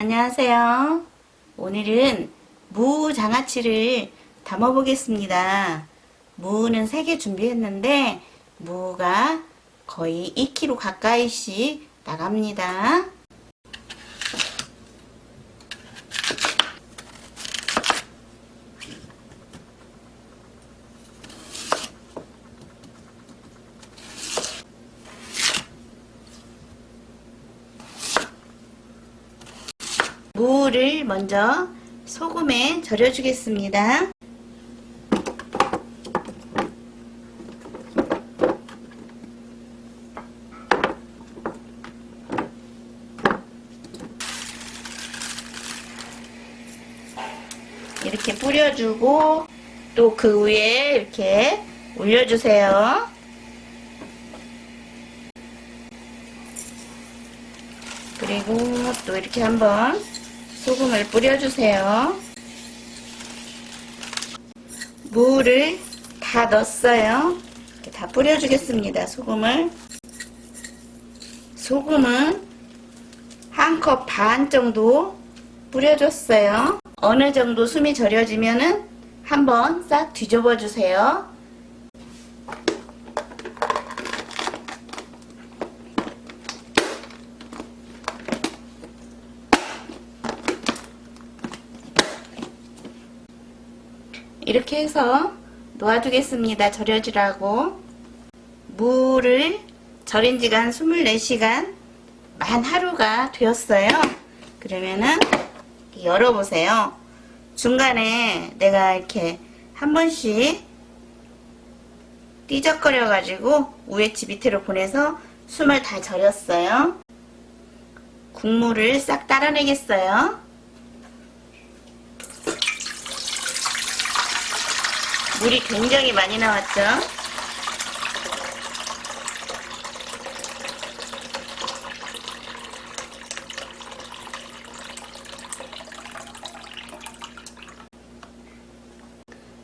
안녕하세요. 오늘은 무 장아찌를 담아 보겠습니다. 무는 3개 준비했는데 무가 거의 2kg 가까이씩 나갑니다. 무를 먼저 소금에 절여주겠습니다. 이렇게 뿌려주고 또 그 위에 이렇게 올려주세요. 그리고 또 이렇게 한번 소금을 뿌려주세요. 무를 다 넣었어요. 다 뿌려주겠습니다. 소금을. 소금은 한 컵 반 정도 뿌려줬어요. 어느 정도 숨이 절여지면은 한번 싹 뒤집어 주세요. 이렇게 해서 놓아두겠습니다. 절여지라고. 무를 절인 지가 한 24시간 만 하루가 되었어요. 그러면은 열어보세요. 중간에 내가 이렇게 한 번씩 띠적거려 가지고 우에치 밑으로 보내서 숨을 다 절였어요. 국물을 싹 따라내겠어요. 물이 굉장히 많이 나왔죠.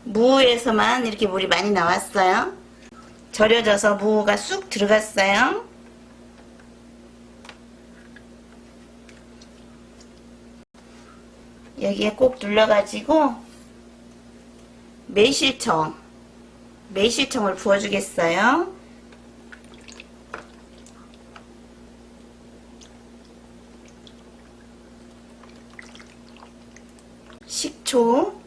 무에서만 이렇게 물이 많이 나왔어요. 절여져서 무가 쑥 들어갔어요. 여기에 꼭 눌러가지고 매실청, 매실청을 부어주겠어요. 식초,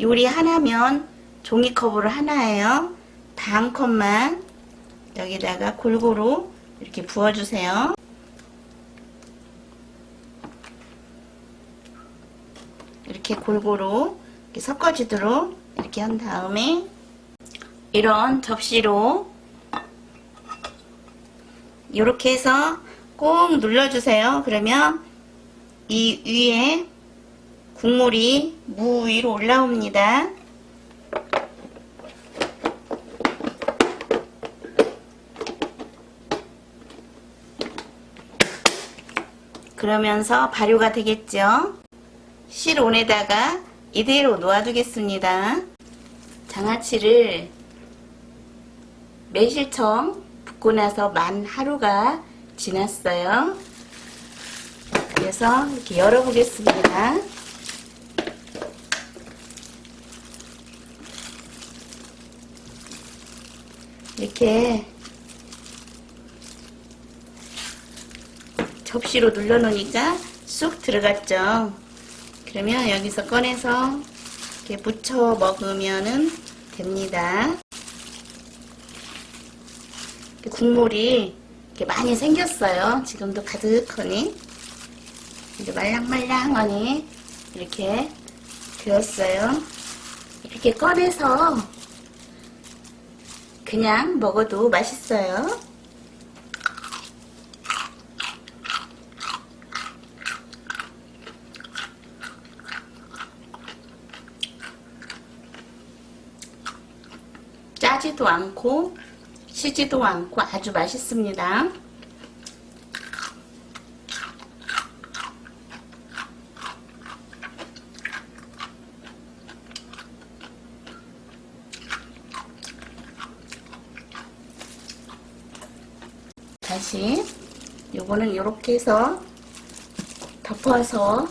요리 하나면 종이컵으로 하나예요. 반 컵만 여기다가 골고루 이렇게 부어주세요. 이렇게 골고루 이렇게 섞어지도록 이렇게 한 다음에 이런 접시로 이렇게 해서 꼭 눌러주세요. 그러면 이 위에 국물이 무 위로 올라옵니다. 그러면서 발효가 되겠죠. 실온에다가 이대로 놓아두겠습니다. 장아찌를 매실청 붓고 나서 만 하루가 지났어요. 그래서 이렇게 열어보겠습니다. 이렇게 접시로 눌러놓으니까 쑥 들어갔죠. 그러면 여기서 꺼내서 이렇게 무쳐 먹으면 됩니다. 국물이 이렇게 많이 생겼어요. 지금도 가득하니. 이제 말랑말랑하니 이렇게 되었어요. 이렇게 꺼내서 그냥 먹어도 맛있어요. 짜지도 않고 시지도 않고 아주 맛있습니다. 다시 요거는 이렇게 해서 덮어서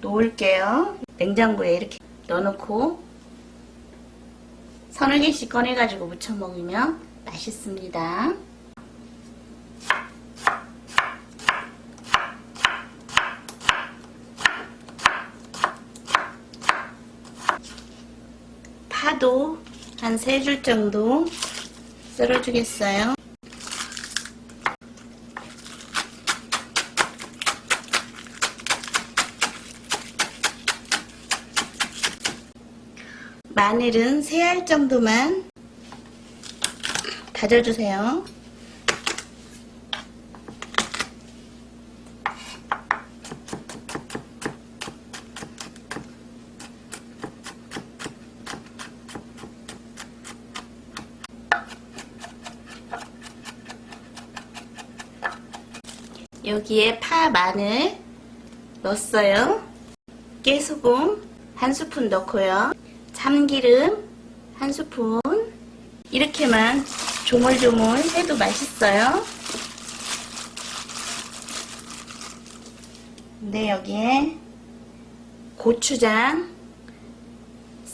놓을게요. 냉장고에 이렇게 넣어놓고 서너 개씩 꺼내가지고 무쳐 먹으면 맛있습니다. 파도 한 세 줄 정도 썰어주겠어요. 마늘은 세 알 정도만 다져주세요. 여기에 파, 마늘 넣었어요. 깨소금 한 스푼 넣고요. 참기름 한 스푼 이렇게만 조물조물 해도 맛있어요. 근데 여기에 고추장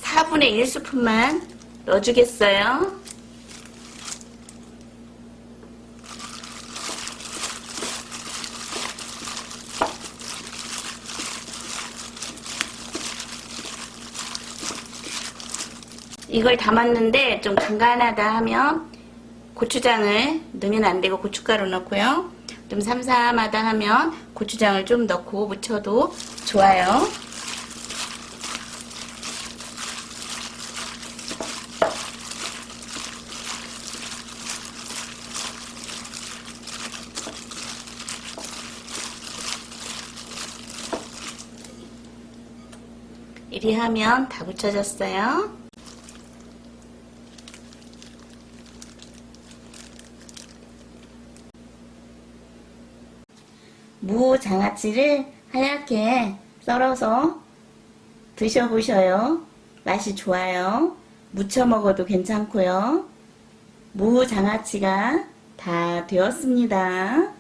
4분의 1스푼만 넣어주겠어요. 이걸 담았는데 좀 간간하다 하면 고추장을 넣으면 안 되고 고춧가루 넣고요. 좀 삼삼하다 하면 고추장을 좀 넣고 무쳐도 좋아요. 이리 하면 다 무쳐졌어요. 무 장아찌를 하얗게 썰어서 드셔보셔요. 맛이 좋아요. 무쳐 먹어도 괜찮고요. 무 장아찌가 다 되었습니다.